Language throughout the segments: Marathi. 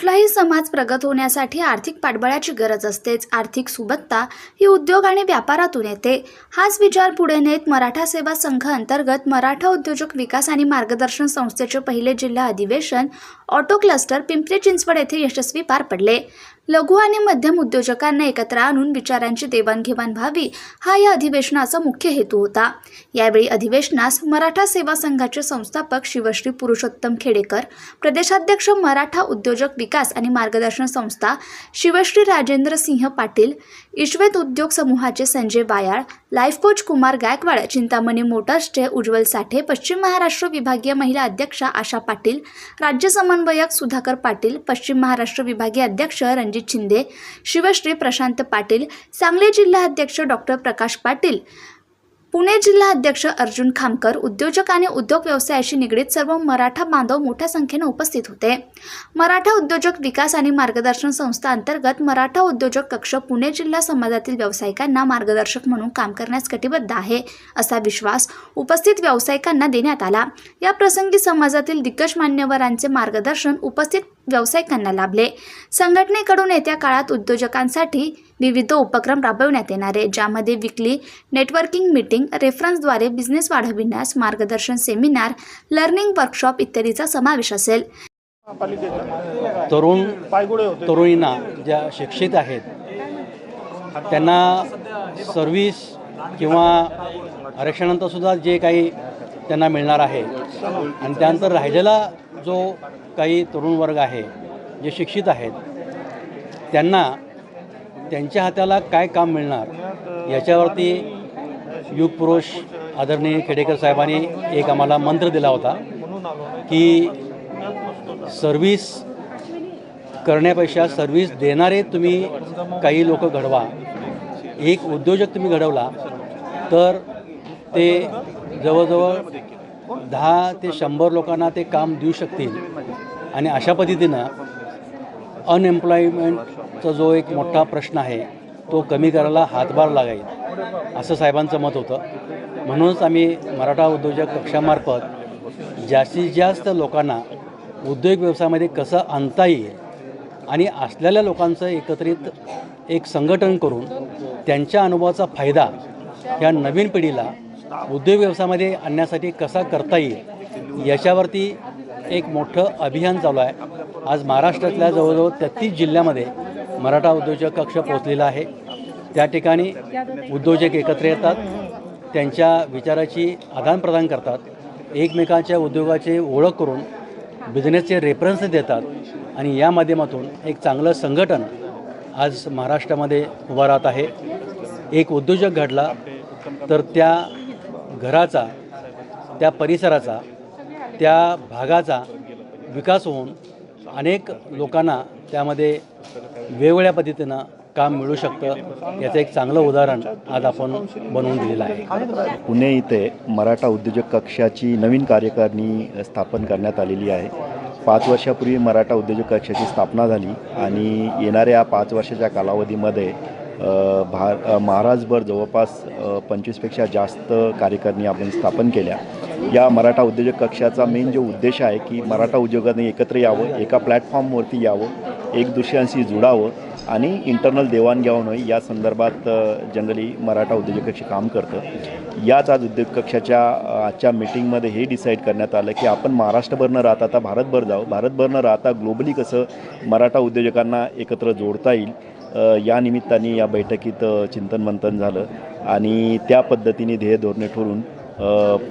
कुठलाही समाज प्रगत होण्यासाठी आर्थिक पाठबळाची गरज असतेच. आर्थिक सुबत्ता ही उद्योग आणि व्यापारातून येते. हाच विचार पुढे नेत मराठा सेवा संघ अंतर्गत मराठा उद्योजक विकास आणि मार्गदर्शन संस्थेचे पहिले जिल्हा अधिवेशन ऑटो क्लस्टर पिंपरी चिंचवड येथे यशस्वी पार पडले. लघु आणि मध्यम उद्योजकांना एकत्र आणून विचारांची देवाणघेवाण व्हावी हा या अधिवेशनाचा मुख्य हेतू होता. यावेळी अधिवेशनास मराठा सेवा संघाचे संस्थापक शिवश्री पुरुषोत्तम खेडेकर प्रदेशाध्यक्ष मराठा उद्योजक विकास आणि मार्गदर्शन संस्था शिवश्री राजेंद्र सिंह पाटील इश्वेत उद्योग समूहाचे संजय बायाळ लाईफ कोच कुमार गायकवाड चिंतामणी मोटर्सचे उज्ज्वल साठे पश्चिम महाराष्ट्र विभागीय महिला अध्यक्षा आशा पाटील राज्य समन्वयक सुधाकर पाटील पश्चिम महाराष्ट्र विभागीय अध्यक्ष रणजित शिंदे शिवश्री प्रशांत पाटील सांगली जिल्हा अध्यक्ष डॉक्टर प्रकाश पाटील पुणे जिल्हा अध्यक्ष अर्जुन खामकर उद्योजक आणि उद्योग व्यवसायाशी निगडीत सर्व मराठा बांधव मोठ्या संख्येने उपस्थित होते. मराठा उद्योजक विकास आणि मार्गदर्शन संस्था अंतर्गत मराठा उद्योजक कक्ष पुणे जिल्हा समाजातील व्यावसायिकांना मार्गदर्शक म्हणून काम करण्यास कटिबद्ध आहे असा विश्वास उपस्थित व्यावसायिकांना देण्यात आला. या प्रसंगी समाजातील दिग्गज मान्यवरांचे मार्गदर्शन उपस्थित व्यावसायिकांना लाभले. संघटनेकडून येत्या काळात उद्योजकांसाठी विविध उपक्रम राबविण्यात येणार आहे ज्यामध्ये विकली नेटवर्किंग मीटिंग रेफरन्सद्वारे बिझनेस वाढविण्यास मार्गदर्शन सेमिनार लर्निंग वर्कशॉप इत्यादीचा समावेश असेल. तरुण पायगुडे होते. तरुणींना ज्या शिक्षित आहेत त्यांना सर्व्हिस किंवा आरक्षणानंतरसुद्धा जे काही त्यांना मिळणार आहे. आणि त्यानंतर राहिलेला जो काही तरुण वर्ग आहे जे शिक्षित आहेत त्यांना त्यांच्या हाताला काय काम मिळणार याच्यावरती युगपुरुष आदरणीय खेडेकर साहेबांनी एक आम्हाला मंत्र दिला होता की सर्व्हिस करण्यापेक्षा सर्व्हिस देणारे तुम्ही काही लोक घडवा. एक उद्योजक तुम्ही घडवला तर ते जवळजवळ दहा ते शंभर लोकांना ते काम देऊ शकतील. आणि अशा पद्धतीनं अनएम्प्लॉयमेंट चा जो एक मोठा प्रश्न आहे तो कमी करायला हातभार लागाईल असं साहेबांचं मत होतं. म्हणूनच आम्ही मराठा उद्योजक कक्षामार्फत जास्तीत जास्त लोकांना उद्योग व्यवसायामध्ये कसं आणता येईल आणि असलेल्या लोकांचं एकत्रित एक संघटन करून त्यांच्या अनुभवाचा फायदा ह्या नवीन पिढीला उद्योग व्यवसायामध्ये आणण्यासाठी कसा करता येईल याच्यावरती एक मोठं अभियान चालू आहे. आज महाराष्ट्रातल्या जवळजवळ तेहतीस जिल्ह्यामध्ये मराठा उद्योजक कक्ष पोचलेला आहे. त्या ठिकाणी उद्योजक एकत्र येतात. त्यांच्या विचाराची आदानप्रदान करतात. एकमेकांच्या उद्योगाची ओळख करून बिझनेसचे रेफरन्स देतात. आणि या माध्यमातून एक चांगलं संघटन आज महाराष्ट्रामध्ये उभा राहत आहे. एक उद्योजक घडला तर त्या घराचा त्या परिसराचा त्या भागाचा विकास होऊन अनेक लोकांना त्यामध्ये वेगवेगळ्या पद्धतीनं काम मिळू शकतं. याचं एक चांगलं उदाहरण आज आपण बनवून दिलेलं आहे. पुणे इथे मराठा उद्योजक कक्षाची नवीन कार्यकारिणी स्थापन करण्यात आलेली आहे. पाच वर्षापूर्वी मराठा उद्योजक कक्षाची स्थापना झाली आणि येणाऱ्या पाच वर्षाच्या कालावधीमध्ये भार महाराजभर जवळपास पंचवीसपेक्षा जास्त कार्यकारिणी आपण स्थापन केल्या. या मराठा उद्योजक कक्षाचा मेन जो उद्देश आहे की मराठा उद्योगाने एकत्र यावं एका प्लॅटफॉर्मवरती यावं. एक दुसऱ्यांशी जुडावं आणि इंटरनल देवाणघेवाण होईल या संदर्भात जनरली मराठा उद्योजक कक्ष काम करतं. याच आज उद्योग कक्षाच्या आजच्या मीटिंगमध्ये हे डिसाईड करण्यात आलं की आपण महाराष्ट्रभर न राहता आता भारतभर जाऊ. भारतभर न राहता ग्लोबली कसं मराठा उद्योजकांना एकत्र जोडता येईल या निमित्ताने या बैठकीत चिंतन मंथन झालं. आणि त्या पद्धतीने ध्येय धोरणे ठरवून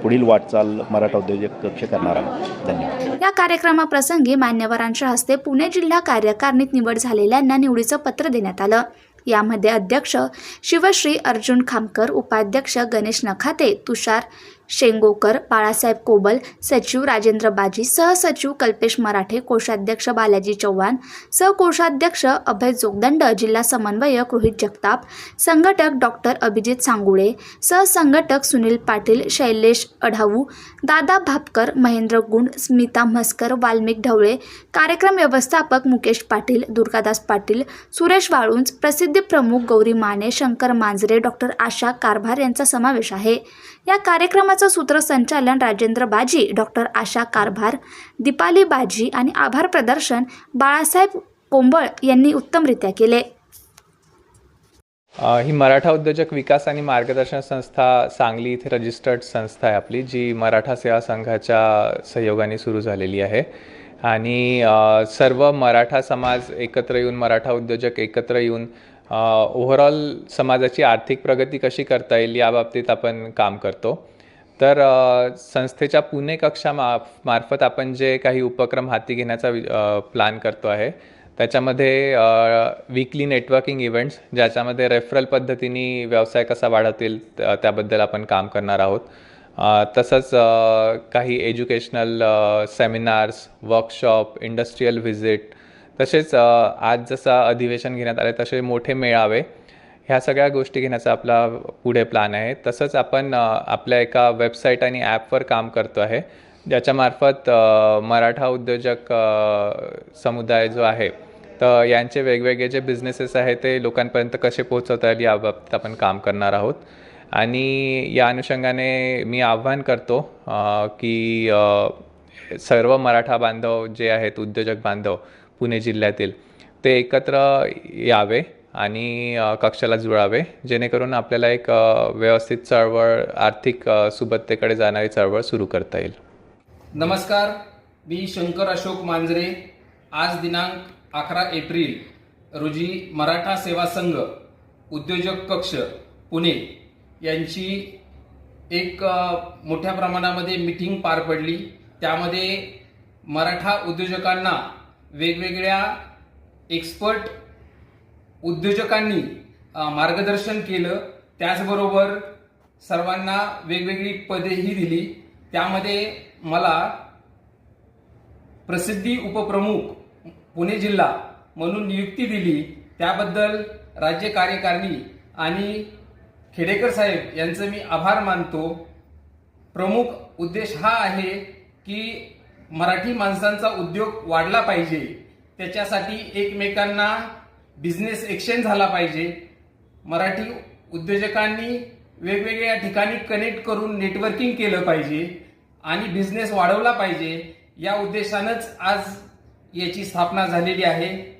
पुढील वाटचाल मराठा उद्योजक कक्ष करणार आहोत. धन्यवाद. या कार्यक्रमाप्रसंगी मान्यवरांच्या हस्ते पुणे जिल्हा कार्यकारिणीत निवड झालेल्यांना निवडीचं पत्र देण्यात आलं. यामध्ये अध्यक्ष शिवश्री अर्जुन खामकर उपाध्यक्ष गणेश नखाते तुषार शेंगोकर बाळासाहेब कोबल सचिव राजेंद्र बाजी सहसचिव कल्पेश मराठे कोषाध्यक्ष बालाजी चव्हाण सहकोषाध्यक्ष अभय जोगदंड जिल्हा समन्वयक रोहित जगताप संघटक डॉक्टर अभिजित सांगुळे सहसंघटक सुनील पाटील शैलेश अढाऊ दादा भापकर महेंद्र गुंड स्मिता म्हस्कर वाल्मिक ढवळे कार्यक्रम व्यवस्थापक मुकेश पाटील दुर्गादास पाटील सुरेश वाळुंज प्रसिद्धी प्रमुख गौरी माने शंकर मांजरे डॉक्टर आशा कारभार यांचा समावेश आहे. या कार्यक्रमाचा उपक्रमाचं सूत्रसंचालन राजेंद्र बाजी डॉक्टर आशा कारभार दीपाली बाजी आणि आभार प्रदर्शन बाळासाहेब कोंबळ यांनी उत्तमरित्या केले. ही मराठा उद्योजक विकास आणि मार्गदर्शन संस्था सांगली इथे रजिस्टर्ड संस्था आहे आपली जी मराठा सेवा संघाच्या सहयोगाने सुरू झालेली आहे. आणि सर्व मराठा समाज एकत्र येऊन मराठा उद्योजक एकत्र येऊन ओव्हरऑल समाजाची आर्थिक प्रगती कशी करता येईल याबाबतीत आपण काम करतो. तर संस्थेच्या पुणे कक्षा मा मार्फत आपण जे काही उपक्रम हाती घेण्याचा वि- प्लॅन करतो आहे त्याच्यामध्ये वीकली नेटवर्किंग इव्हेंट्स ज्याच्यामध्ये रेफरल पद्धतीने व्यवसाय कसा वाढवतील त्याबद्दल आपण काम करणार आहोत. तसंच काही educational seminars workshop industrial visit तसेच आज जसं अधिवेशन घेण्यात आले तसे मोठे मेळावे ह्या सगळ्या गोष्टी घेण्याचा आपला पुढे प्लॅन आहे. तसंच आपण आपल्या एका वेबसाईट आणि ॲपवर काम करतो आहे. ज्याच्यामार्फत मराठा उद्योजक समुदाय जो आहे तर यांचे वेगवेगळे जे बिझनेसेस आहेत ते लोकांपर्यंत कसे पोहोचवता येईल याबाबतीत आपण काम करणार आहोत. आणि या अनुषंगाने मी आव्हान करतो की सर्व मराठा बांधव जे आहेत उद्योजक बांधव पुणे जिल्ह्यातील ते एकत्र यावे. आणि कक्षाला जुळावे जेणेकरून आपल्याला एक व्यवस्थित चळवळ आर्थिक सुबत्तेकडे जाणारी चळवळ सुरू करता येईल. नमस्कार मी शंकर अशोक मांजरे. आज दिनांक अकरा एप्रिल रोजी मराठा सेवा संघ उद्योजक कक्ष पुणे यांची एक मोठ्या प्रमाणामध्ये मिटिंग पार पडली. त्यामध्ये मराठा उद्योजकांना वेगवेगळ्या एक्सपर्ट उद्योजकांनी मार्गदर्शन केलं. त्याचबरोबर सर्वांना वेगवेगळी पदेही दिली. त्यामध्ये मला प्रसिद्धी उपप्रमुख पुणे जिल्हा म्हणून नियुक्ती दिली. त्याबद्दल राज्य कार्यकारिणी आणि खेडेकर साहेब यांचं मी आभार मानतो. प्रमुख उद्देश हा आहे की मराठी माणसांचा उद्योग वाढला पाहिजे. त्याच्यासाठी एकमेकांना बिझनेस एक्सचेंज झाला पाहिजे. मराठी उद्योजकांनी वेगवेगळ्या ठिकाणी कनेक्ट करून नेटवर्किंग केलं पाहिजे आणि बिझनेस वाढवला पाहिजे. या उद्देशानंच आज याची स्थापना झालेली आहे.